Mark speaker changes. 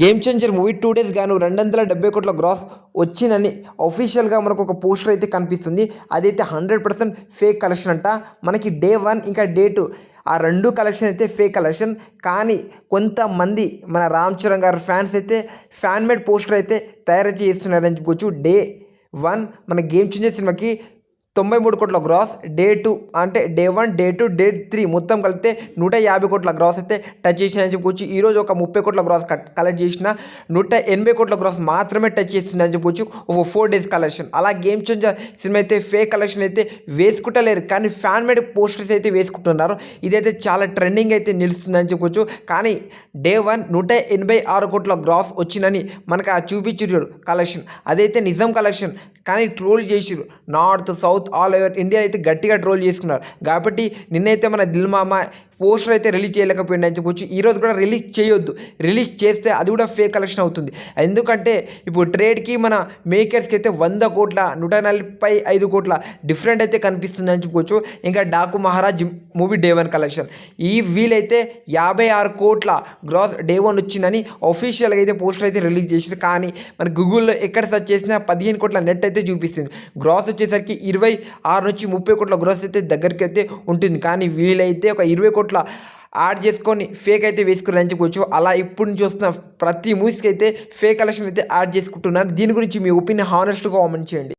Speaker 1: Game changer movie two days గాను రెండు వందల డెబ్బై కోట్ల గ్రాస్ వచ్చిందని అఫీషియల్గా మనకు ఒక పోస్టర్ అయితే కనిపిస్తుంది. అదైతే హండ్రెడ్ పర్సెంట్ ఫేక్ కలెక్షన్ అంట. మనకి డే వన్ ఇంకా డే టూ ఆ రెండు కలెక్షన్ అయితే ఫేక్ కలెక్షన్ కానీ కొంతమంది మన రామ్ చరణ్ గారి ఫ్యాన్స్ అయితే ఫ్యాన్ మేడ్ పోస్టర్ అయితే తయారు చేస్తున్నారని చెప్పుకోవచ్చు డే వన్ మన గేమ్ చేంజర్ సినిమాకి తొంభై మూడు కోట్ల గ్రాస్ డే టూ అంటే day one day two day three మొత్తం కలిపితే నూట యాభై కోట్ల గ్రాస్ అయితే టచ్ చేసిందని చెప్పుకోవచ్చు. ఈరోజు ఒక ముప్పై కోట్ల గ్రాస్ కలెక్ట్ చేసిన నూట ఎనభై కోట్ల గ్రాస్ మాత్రమే టచ్ చేసిందని చెప్పుకోవచ్చు. ఒక ఫోర్ డేస్ కలెక్షన్ అలా గేమ్ చేంజర్ సినిమా అయితే ఫేక్ కలెక్షన్ అయితే వేసుకుంటలేరు. కానీ ఫ్యాన్ మేడ్ పోస్టర్స్ అయితే వేసుకుంటున్నారు. ఇదైతే చాలా ట్రెండింగ్ అయితే నిలుస్తుందని చెప్పుకోవచ్చు. కానీ డే వన్ నూట ఎనభై ఆరు కోట్ల గ్రాస్ వచ్చిందని మనకు ఆ చూపించు కలెక్షన్ అదైతే నిజం కలెక్షన్ కానీ ట్రోల్ చేసిరు north south all over India అయితే గట్టిగా ట్రోల్ చేసుకున్నారు. కాబట్టి నిన్నైతే మన దిల్ మామ పోస్టర్ అయితే రిలీజ్ చేయలేకపోయింది అని చెప్పొచ్చు. ఈరోజు కూడా రిలీజ్ చేయొద్దు. రిలీజ్ చేస్తే అది కూడా ఫేక్ కలెక్షన్ అవుతుంది. ఎందుకంటే ఇప్పుడు ట్రేడ్కి మన మేకర్స్కి అయితే వంద కోట్ల నూట నలభై ఐదు కోట్ల డిఫరెంట్ అయితే కనిపిస్తుంది అని చెప్పుకోవచ్చు ఇంకా Daaku Maharaaj movie day one collection ఈ వీలైతే యాభై ఆరు కోట్ల గ్రాస్ డే వన్ వచ్చిందని అఫీషియల్గా అయితే పోస్టర్ అయితే రిలీజ్ చేసింది. కానీ మన గూగుల్లో ఎక్కడ సెర్చ్ చేసినా పదిహేను కోట్ల నెట్ అయితే చూపిస్తుంది. గ్రాస్ వచ్చేసరికి ఇరవై ఆరు నుంచి ముప్పై కోట్ల గ్రాస్ అయితే దగ్గరికి అయితే ఉంటుంది. కానీ వీలైతే ఒక ఇరవై కోట్ల యాడ్ చేసుకొని ఫేక్ అయితే వేసుకుని చెప్పుకోవచ్చు అలా ఇప్పుడు చూస్తున్న ప్రతి మూవీస్కి అయితే ఫేక్ కలెక్షన్ అయితే యాడ్ చేసుకుంటున్నారు దీని గురించి మీ ఒపీనియన్ హానెస్ట్గా కామెంట్ చేయండి.